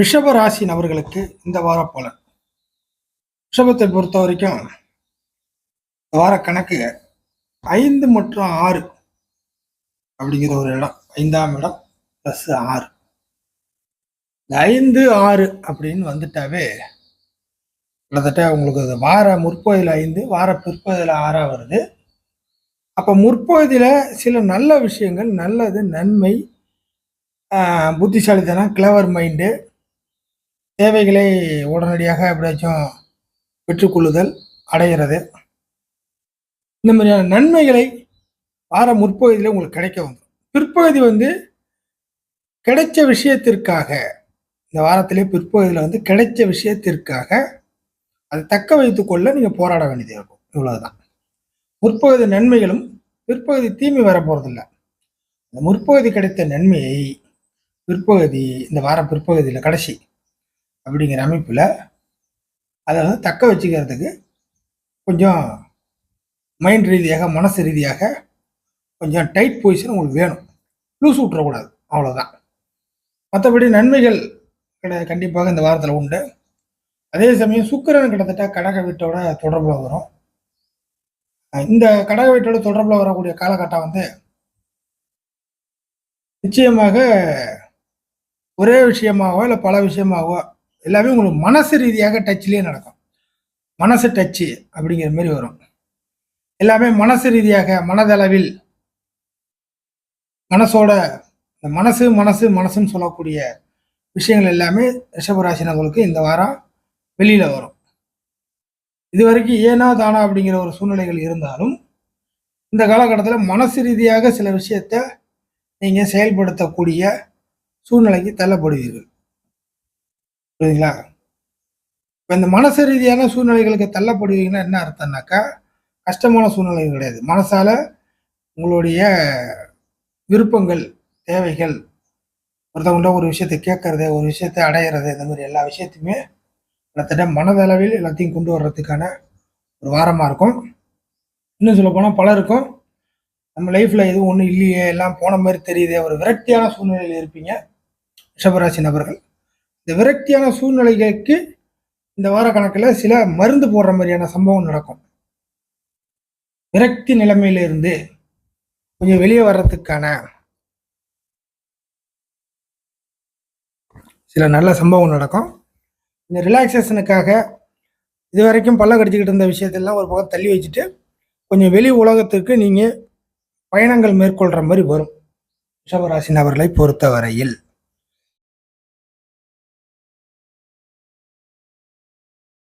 ரிஷப ராசி நபர்களுக்கு இந்த வார பலன். ரிஷபத்தை பொறுத்த வரைக்கும் இந்த வார கணக்கு ஐந்து மற்றும் ஆறு அப்படிங்கிற ஒரு இடம். ஐந்தாம் இடம் ப்ளஸ் ஆறு. இந்த ஐந்து ஆறு அப்படின்னு வந்துட்டாவே கிட்டத்தட்ட உங்களுக்கு அது வார முற்பகுதியில் ஐந்து வார பிற்பகுதியில் ஆறாக வருது. அப்போ முற்பகுதியில் சில நல்ல விஷயங்கள் நல்லது நன்மை புத்திசாலித்தனம் கிளவர் மைண்டு தேவைகளை உடனடியாக எப்படியாச்சும் பெற்றுக்கொள்ளுதல் அடைகிறது. இந்த மாதிரியான நன்மைகளை வார முற்பகுதியில் உங்களுக்கு கிடைக்க வந்துடும் பிற்பகுதி வந்து கிடைச்ச விஷயத்திற்காக இந்த வாரத்திலே பிற்பகுதியில் வந்து கிடைச்ச விஷயத்திற்காக அதை தக்க வைத்துக்கொள்ள நீங்கள் போராட வேண்டியதாக இருக்கும். இவ்வளவுதான். முற்பகுதி நன்மைகளும் பிற்பகுதி தீமை வர போகிறதில்ல இந்த முற்பகுதி கிடைத்த நன்மையை பிற்பகுதி இந்த வார பிற்பகுதியில் கடைசி அப்படிங்கிற அமைப்பில் அதை வந்து தக்க வச்சுக்கிறதுக்கு கொஞ்சம் மைண்ட் ரீதியாக மனசு ரீதியாக கொஞ்சம் டைட் பொசிஷன் உங்களுக்கு வேணும். லூஸ் விட்டுறக்கூடாது அவ்வளோதான் மற்றபடி நன்மைகள் கிட- கண்டிப்பாக இந்த வாரத்தில் உண்டு. அதே சமயம் சுக்கரன் கிட்டத்தட்ட கடக வீட்டோட தொடர்பில் வரும். இந்த கடக வீட்டோட தொடர்பில் வரக்கூடிய காலகட்டம் வந்து நிச்சயமாக ஒரே விஷயமாகவோ இல்லை பல விஷயமாகவோ எல்லாமே உங்களுக்கு மனசு ரீதியாக டச்லேயே நடக்கும். மனசு டச்சு அப்படிங்கிற மாதிரி வரும். எல்லாமே மனசு ரீதியாக மனதளவில் மனசோட இந்த மனசு மனசு மனசுன்னு சொல்லக்கூடிய விஷயங்கள் எல்லாமே ரிஷபராசினர்களுக்கு இந்த வாரம் வெளியில் வரும். இது வரைக்கும் ஏனா தானா அப்படிங்கிற ஒரு சூழ்நிலைகள் இருந்தாலும் இந்த காலகட்டத்தில் மனசு ரீதியாக சில விஷயத்த நீங்கள் செயல்படுத்தக்கூடிய சூழ்நிலைக்கு தள்ளப்படுவீர்கள். புரியுதுங்களா? இப்போ இந்த மனசு ரீதியான சூழ்நிலைகளுக்கு தள்ளப்படுவீங்கன்னா என்ன அர்த்தம்னாக்கா கஷ்டமான சூழ்நிலைகள் கிடையாது. மனசால உங்களுடைய விருப்பங்கள் தேவைகள் ஒருத்தவங்கள்ட்ட ஒரு விஷயத்தை கேட்கறது ஒரு விஷயத்தை அடையிறது இந்த மாதிரி எல்லா விஷயத்தையுமே கிட்டத்தட்ட மனதளவில் எல்லாத்தையும் கொண்டு வர்றதுக்கான ஒரு வாரமாக இருக்கும். இன்னும் சொல்லப்போனால் பலருக்கும் நம்ம லைஃப்பில் எதுவும் ஒன்றும் இல்லையே எல்லாம் போன மாதிரி தெரியுதே ஒரு விரக்தியான சூழ்நிலையில் இருப்பீங்க. ரிஷபராசி நபர்கள். இந்த விரக்தியான சூழ்நிலைகளுக்கு இந்த வார கணக்கில் சில மருந்து போடுற மாதிரியான சம்பவம் நடக்கும். விரக்தி நிலைமையிலிருந்து கொஞ்சம் வெளியே வர்றதுக்கான சில நல்ல சம்பவம் நடக்கும். இந்த ரிலாக்ஸேஷனுக்காக இது வரைக்கும் பல்ல கடிச்சிக்கிட்டு இருந்த விஷயத்தெல்லாம் ஒரு பக்கம் தள்ளி வச்சுட்டு கொஞ்சம் வெளி உலகத்திற்கு நீங்கள் பயணங்கள் மேற்கொள்கிற மாதிரி வரும். ரிஷபராசி நபர்களை பொறுத்தவரையில்.